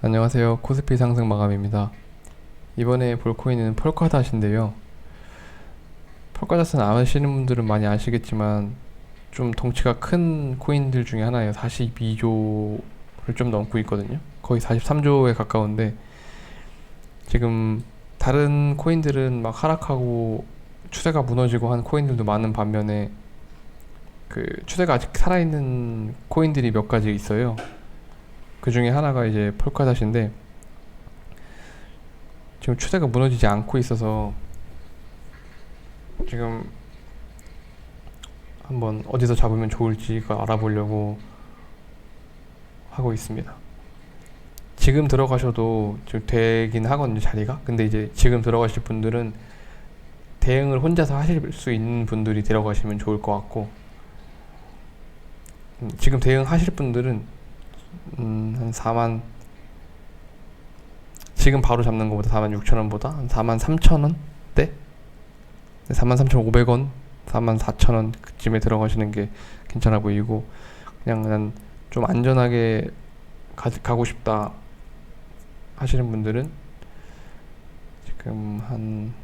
안녕하세요. 코스피 상승 마감입니다. 이번에 볼 코인은 폴카닷인데요. 폴카닷은 아시는 분들은 많이 아시겠지만 좀 덩치가 큰 코인들 중에 하나예요. 42조를 좀 넘고 있거든요. 거의 43조에 가까운데 지금 다른 코인들은 막 하락하고 추세가 무너지고 한 코인들도 많은 반면에 그 추세가 아직 살아있는 코인들이 몇 가지 있어요. 그 중에 하나가 이제 폴카닷인데 지금 추세가 무너지지 않고 있어서 지금 한번 어디서 잡으면 좋을지 그 알아보려고 하고 있습니다. 지금 들어가셔도 지금 되긴 하거든요 자리가. 근데 이제 지금 들어가실 분들은 대응을 혼자서 하실 수 있는 분들이 들어가시면 좋을 것 같고 음, 지금 대응하실 분들은 음, 한 4만 지금 바로 잡는 것보다 4만 6천 원보다? 한 4만 3천 원대? 4만 3천 5백 원? 4만 4천 원 그쯤에 들어가시는 게 괜찮아 보이고 그냥 난 좀 안전하게 가, 가고 싶다 하시는 분들은 지금 한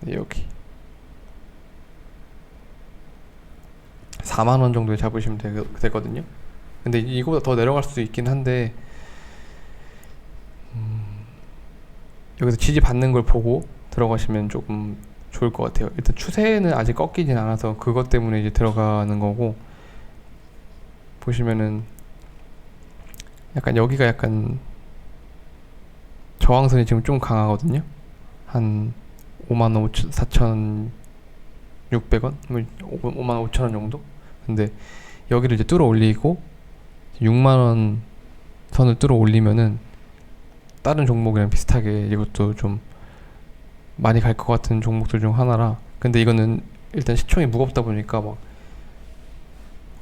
네, 여기 4만 원 정도에 잡으시면 되, 되거든요. 근데 이거보다 더 내려갈 수도 있긴 한데 음, 여기서 지지 받는 걸 보고 들어가시면 조금 좋을 것 같아요. 일단 추세는 아직 꺾이진 않아서 그것 때문에 이제 들어가는 거고 보시면은 약간 여기가 약간 저항선이 지금 좀 강하거든요. 한 5만 5천 4천 600원, 5만 5천 원 정도. 근데 여기를 이제 뚫어 올리고 6만 원 선을 뚫어 올리면은 다른 종목이랑 비슷하게 이것도 좀 많이 갈 것 같은 종목들 중 하나라. 근데 이거는 일단 시총이 무겁다 보니까 막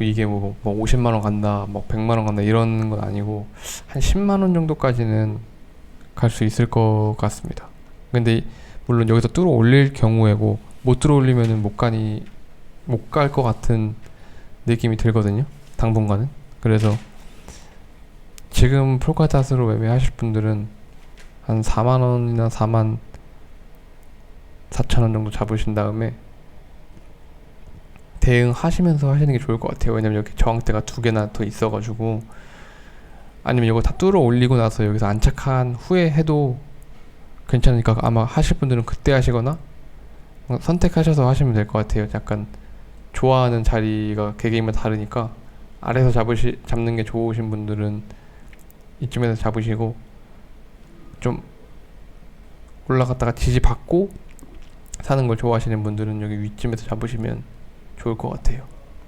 이게 뭐, 뭐 50만 원 간다, 막 100만 원 간다 이런 건 아니고 한 10만 원 정도까지는 갈 수 있을 것 같습니다. 근데 물론 여기서 뚫어 올릴 경우에고 못 뚫어 올리면은 못 가니 못 갈 것 같은 느낌이 들거든요. 당분간은. 그래서 지금 폴카닷으로 매매하실 분들은 한 4만 원이나 4만 4천 원 정도 잡으신 다음에 대응하시면서 하시는 게 좋을 것 같아요. 왜냐면 여기 저항대가 두 개나 더 있어가지고 아니면 이거 다 뚫어 올리고 나서 여기서 안착한 후에 해도 괜찮으니까 아마 하실 분들은 그때 하시거나 선택하셔서 하시면 될 것 같아요. 약간 좋아하는 자리가 개개인마다 다르니까 아래서 잡으시 잡는 게 좋으신 분들은 이쯤에서 잡으시고 좀 올라갔다가 지지 받고 사는 걸 좋아하시는 분들은 여기 위쯤에서 잡으시면 좋을 것 같아요.